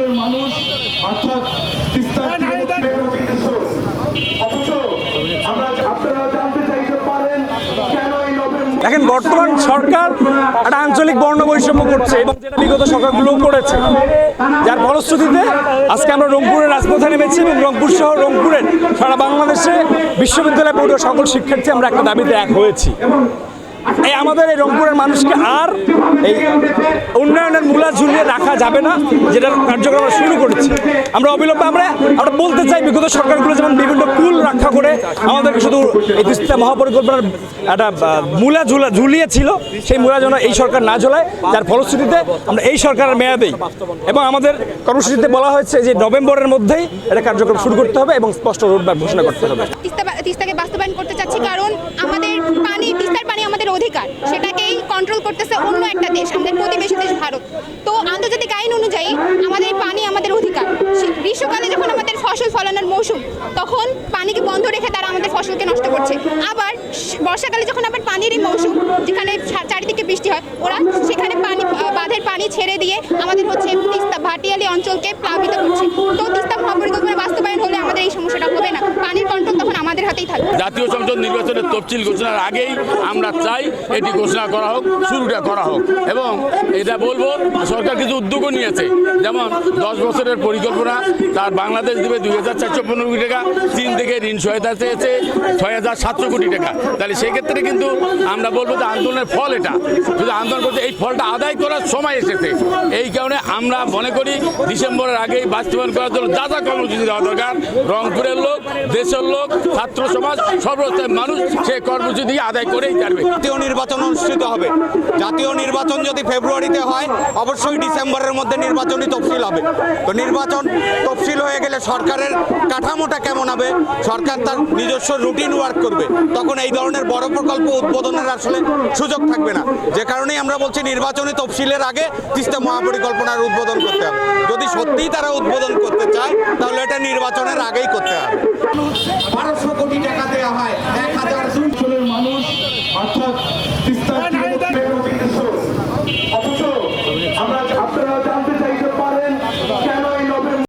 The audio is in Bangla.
অঞ্চলের মানুষ অর্থাৎ তিস্তার অথচ আমরা আপনারা জানতে চাইতে পারেন কেন দেখেন বর্তমান সরকার একটা আঞ্চলিক বর্ণ বৈষম্য করছে এবং যেটা বিগত সরকারগুলো করেছে। যার ফলশ্রুতিতে আজকে আমরা রংপুরের রাজপথে নেমেছি এবং রংপুর সহ রংপুরের সারা বাংলাদেশে বিশ্ববিদ্যালয়ে পড়ুয়া সকল শিক্ষার্থী আমরা একটা দাবিতে এক হয়েছি। এই আমাদের এই রংপুরের মানুষকে আর এই উন্নয়নের মূলা ঝুলিয়ে রাখা যাবে না যেটার কার্যক্রম আমরা শুরু করেছি। আমরা অবিলম্বে আমরা আমরা বলতে চাই, বিগত সরকারগুলো যেমন বিভিন্ন কুল রক্ষা করে আমাদেরকে শুধু এই তিস্তা মহাপরিকল্পনার একটা মূলা ঝুলা ঝুলিয়েছিল, সেই মূলা যেন এই সরকার না ঝোলায়, যার ফলশ্রুতিতে আমরা এই সরকারের মেয়াদেই এবং আমাদের কর্মসূচিতে বলা হয়েছে যে নভেম্বরের মধ্যেই এটা কার্যক্রম শুরু করতে হবে এবং স্পষ্ট রোডম্যাপ ঘোষণা করতে হবে। তিস্তাকে বাস্তবায়ন করতে চাচ্ছি কারণ আমাদের পানি আমাদের অধিকার সেটাকেই কন্ট্রোল করতেছে অন্য একটা দেশ, আমাদের প্রতিবেশী দেশ ভারত। তো আন্তর্জাতিক আইন অনুযায়ী আমাদের পানি আমাদের অধিকার। গ্রীষ্মকালে যখন আমাদের ফসল ফলানোর মৌসুম, তখন পানিকে বন্ধ রেখে তারা আমাদের ফসলকে নষ্ট করছে। আবার বর্ষাকালে যখন আবার পানিরই মৌসুম, যেখানে চারিদিকে বৃষ্টি হয়, ওরা সেখানে পানি বাঁধের পানি ছেড়ে দিয়ে আমাদের হচ্ছে তিস্তা ভাটিয়ালি অঞ্চলকে প্লাবিত করছে। তো তিস্তা মহাপরিকল্পনা বাস্তবায়ন হলে আমাদের এই সমস্যাটা হবে না পানির কন্ট্রোল থাকবে। জাতীয় সংসদ নির্বাচনের তফসিল ঘোষণার আগেই আমরা চাই এটি ঘোষণা করা হোক, শুরুটা করা হোক। এবং এটা বলব, সরকার কিছু উদ্যোগও নিয়েছে। যেমন দশ বছরের পরিকল্পনা, তার বাংলাদেশ দেবে দুই হাজার চারশো পনেরো কোটি টাকা, চীন থেকে ঋণ সহায়তা চেয়েছে ছয় হাজার সাতশো কোটি টাকা। তাহলে সেক্ষেত্রে কিন্তু আমরা বলব যে আন্দোলনের ফল এটা। শুধু আন্দোলন করতে, এই ফলটা আদায় করার সময় এসেছে। এই কারণে আমরা মনে করি ডিসেম্বরের আগেই বাস্তবায়ন করার জন্য যা যা কর্মসূচি দেওয়া দরকার, রংপুরের লোক, দেশের লোক, ছাত্র সমাজ সর্বস্তরের মানুষ সেই কর্মসূচি আদায় করেই ছাড়বে জাতীয় নির্বাচন অনুষ্ঠিত হবে। জাতীয় নির্বাচন যদি ফেব্রুয়ারিতে হয়, অবশ্যই ডিসেম্বরের মধ্যে নির্বাচনী তফসিল হবে। তো নির্বাচন তফসিল হয়ে গেলে সরকারের কাঠামোটা কেমন হবে? সরকার তার নিজস্ব রুটিন ওয়ার্ক করবে। তখন এই ধরনের বড় প্রকল্প উদ্বোধনের আসলে সুযোগ থাকবে না। যে কারণেই আমরা বলছি নির্বাচনী তফসিলের আগে তিস্তা মহাপরিকল্পনার উদ্বোধন করতে হবে। যদি সত্যিই তারা উদ্বোধন করতে চায়, তাহলে এটা নির্বাচনের আগেই করতে হবে বারোশো কোটি টাকা দেওয়া হয় এক হাজার অঞ্চলের মানুষ অর্থাৎ